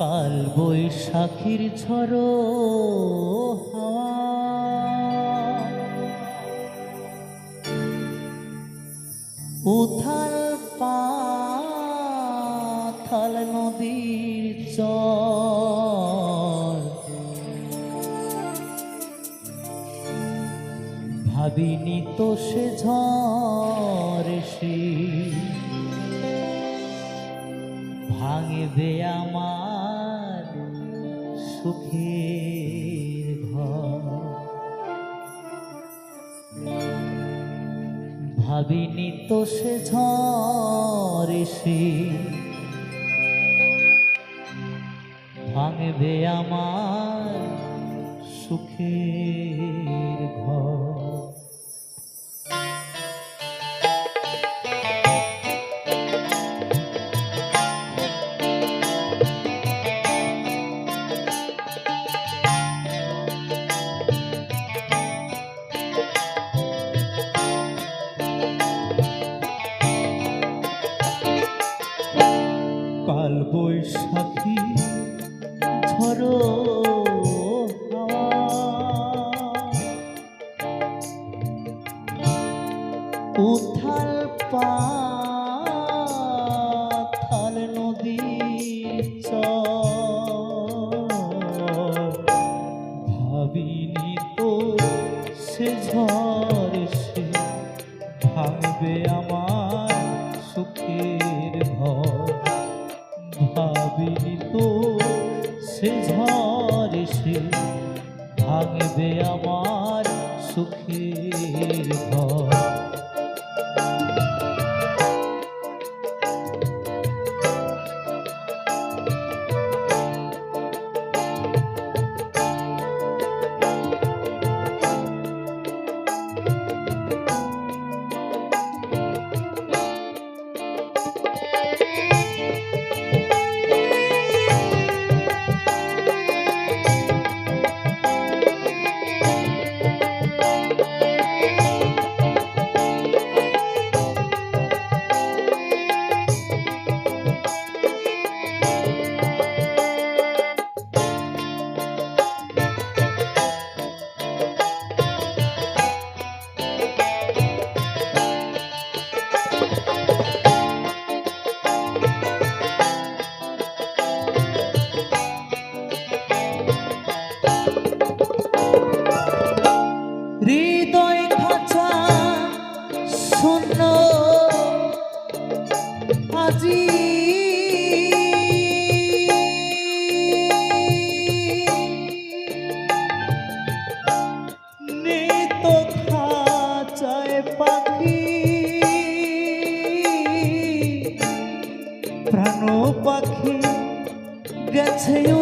কাল বৈশাখীর ঝড়ো হাওয়া। উথাল ভাবিনি তো সে ঝড় সে ভাঙবে আমার সুখের ঘর। ভাবিনি তো সে ঝড় এসে ভাঙবে আমার সুখের কাল বৈশাখী ঝড়ো উথাল পাথাল সে ঝড় সে ভাঙবে আমার সুখের গেছে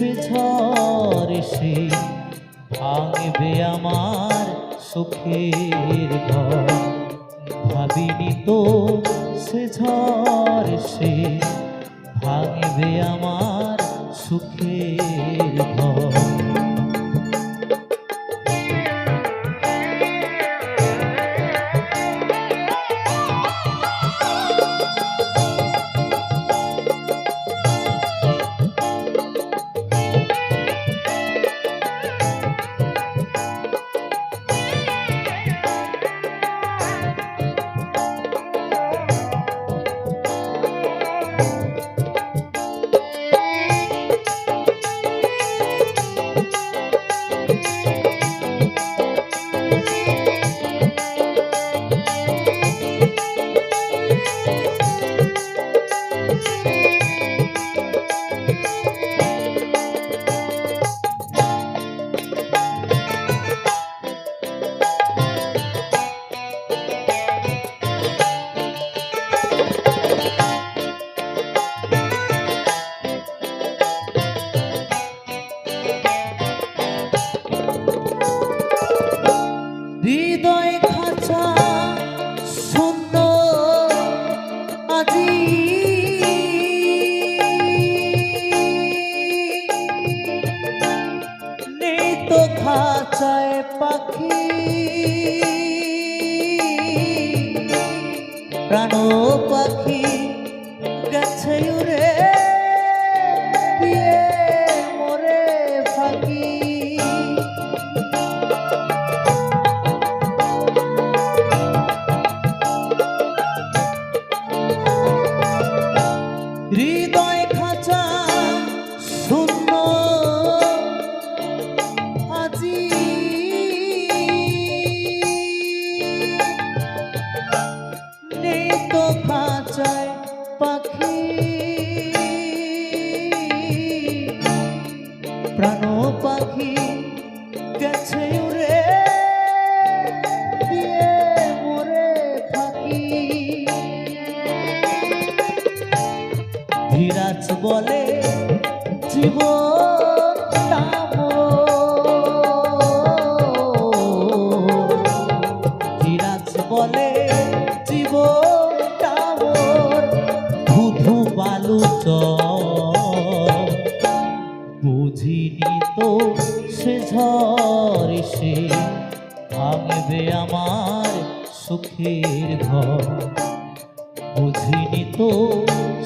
সে ঝড় সে ভাঙবে আমার সুখের ঘর। ভাবিনি তো সে ঝড় সে ভাঙবে আমার সুখের হৃদয় খাঁচা শূন্য। আজি তো খাঁচায় পাখি। প্রাণ পাখি বুঝিনি তো সে ঝড় এসে ভাঙবে আমার সুখের ঘর। বুঝিনি তো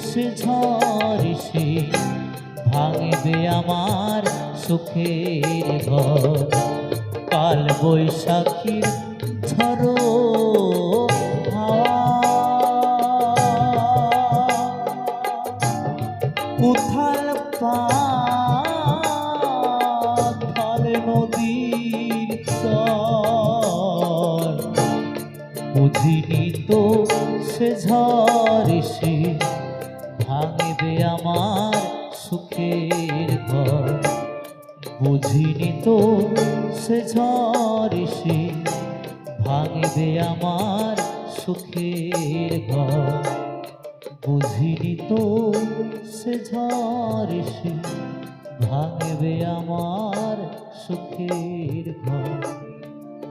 সে ঝড় এসে ভাঙবে আমার সুখের ঘর। কাল বৈশাখীর ঝড়ো উথাল পাথাল নদীর তো সে ঝড় এসে ভাঙবে আমার সুখের ঘর বুঝিনি তো সে ঝড় ভাঙবে আমার সুখের ঘর বুঝিনি তো সে ঝড় ভাঙবে আমার সুখের ঘর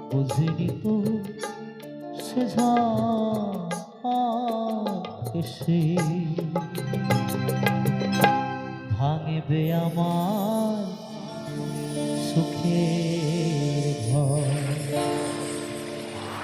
বুঝিনি তো সে ঝড় এসে হবে আমার সুখের ঘর